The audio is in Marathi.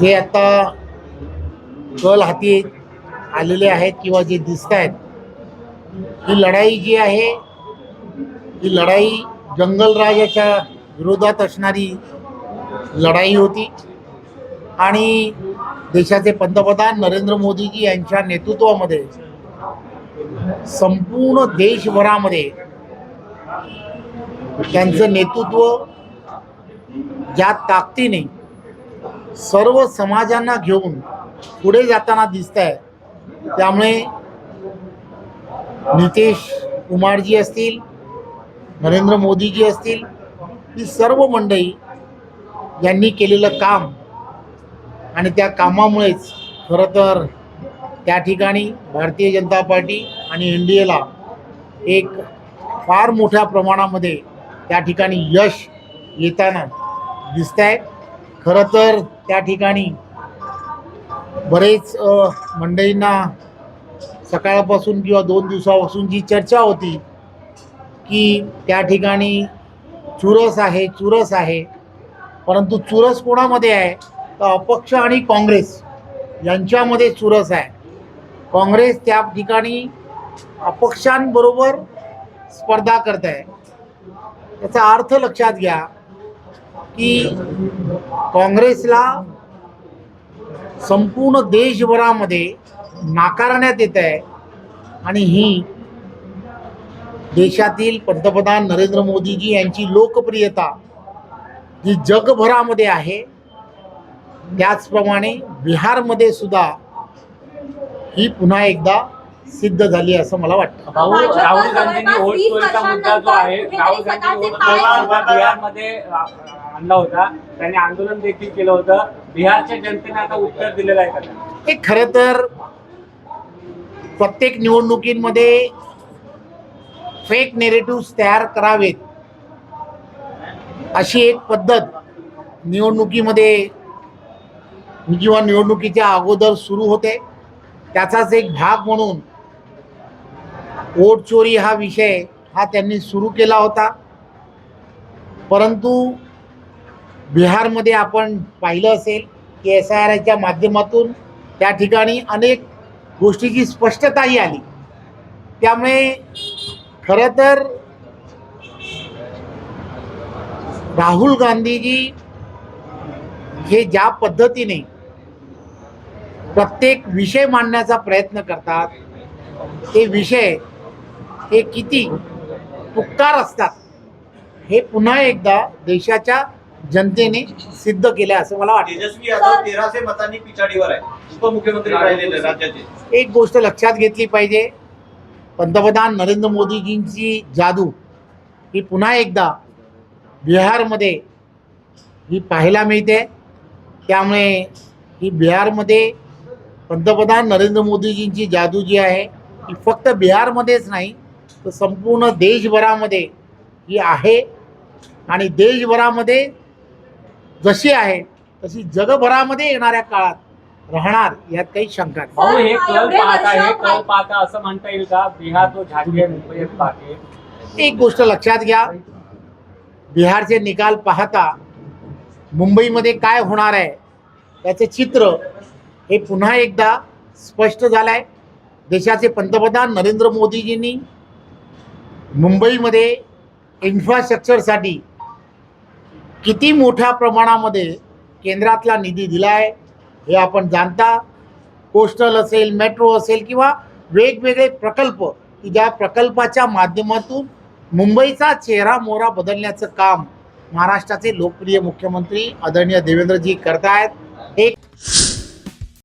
जे आता कल हाती आलेले आहेत किंवा जे दिसत आहेत ही लढाई जी आहे ही लढाई जंगलराजाच्या विरोधात असणारी लढाई होती. आणि देशाचे पंतप्रधान नरेंद्र मोदीजी यांच्या नेतृत्वामध्ये संपूर्ण देशभरामध्ये त्यांचं नेतृत्व ज्या ताकदीने सर्व समाजांना घेऊन पुढे जाताना दिसत आहे त्यामुळे नितेश कुमारजी असतील नरेंद्र मोदीजी असतील ही सर्व मंडळी यांनी केलेलं काम आणि त्या कामामुळेच खरं तर त्या ठिकाणी भारतीय जनता पार्टी आणि एन डी एला एक फार मोठ्या प्रमाणामध्ये त्या ठिकाणी यश येताना दिसत आहे खरं तर त्या ठिकाणी बरेच मंडळींना सकाळपासून किंवा दोन दिवसापासून जी चर्चा होती की त्या ठिकाणी चुरस आहे चुरस आहे. परंतु चुरस कोणामध्ये आहे? तर अपक्ष आणि काँग्रेस यांच्यामध्ये चुरस आहे. काँग्रेस त्या ठिकाणी अपक्षांबरोबर स्पर्धा करत आहे. याचा अर्थ लक्षात घ्या की काँग्रेसला संपूर्ण देशभरामध्ये नाकारण्यात येत आहे. आणि ही देशातील पंतप्रधान नरेंद्र मोदीजी यांची लोकप्रियता जी जगभरामध्ये आहे त्याचप्रमाणे बिहारमध्ये सुद्धा ही पुन्हा एकदा सिद्ध झाली असं मला वाटतं. राहुल गांधींनी मुद्दा जो आहे? राहुल गांधी बिहारमध्ये आणला होता. त्यांनी आंदोलन देखील केलं होतं. बिहारच्या जनतेने आता उत्तर दिलेलं आहे का? त्यांना? हे खरं तर प्रत्येक निवडणुकीमध्ये फेक नेरेटिव्ह तयार करावेत अशी एक पद्धत निवडणुकीमध्ये किंवा निवडणुकीच्या अगोदर सुरू होते. त्याचाच एक भाग म्हणून वोट चोरी हा विषय हा त्यांनी सुरू केला होता. परंतु बिहारमध्ये आपण पाहिलं असेल की एस आय आरच्या माध्यमातून त्या ठिकाणी अनेक गोष्टीची स्पष्टताही आली. त्यामुळे खरं तर राहुल गांधीजी हे ज्या पद्धतीने प्रत्येक विषय मांडण्याचा प्रयत्न करतात ते विषय हे किती तुकार असतात हे पुन्हा एकदा देशाच्या जनतेने सिद्ध केलं असं मला वाटतं. तेजस्वी यादव तेराशे मतांनी पिछाडीवर आहे. उपमुख्यमंत्री राहिलेले राज्याचे. एक गोष्ट लक्षात घेतली पाहिजे. पंतप्रधान नरेंद्र मोदीजींची जादू ही पुन्हा एकदा बिहारमध्ये ही पाहायला मिळते. त्यामुळे ही बिहारमध्ये पंतप्रधान नरेंद्र मोदीजींची जादू जी आहे ही फक्त बिहारमध्येच नाही तर संपूर्ण देशभरामध्ये ही आहे. आणि देशभरामध्ये जशी आहे तशी जगभरामध्ये येणाऱ्या काळात राहणार यात काही शंका नाही. भाऊ हे सर, कल एवढे पाहता हे वर्ष कल पाहता असं म्हणता येईल का? बिहार तो झाली आहे मुंबई बाकी एक गोष्ट लक्षात घ्या. बिहारचे निकाल पाहता मुंबईमध्ये काय होणार आहे त्याचे चित्र हे पुन्हा एकदा स्पष्ट झालं आहे देशाचे पंतप्रधान नरेंद्र मोदीजींनी मुंबईमध्ये इन्फ्रास्ट्रक्चरसाठी किती मोठ्या प्रमाणामध्ये केंद्रातला निधी दिला आहे हे आपण जाणता. कोस्टल असेल मेट्रो असेल किंवा वेगवेगळे प्रकल्प की ज्या प्रकल्पाच्या माध्यमातून मुंबईचा चेहरा मोहरा बदलण्याचं काम महाराष्ट्राचे लोकप्रिय मुख्यमंत्री आदरणीय देवेंद्रजी करतायत.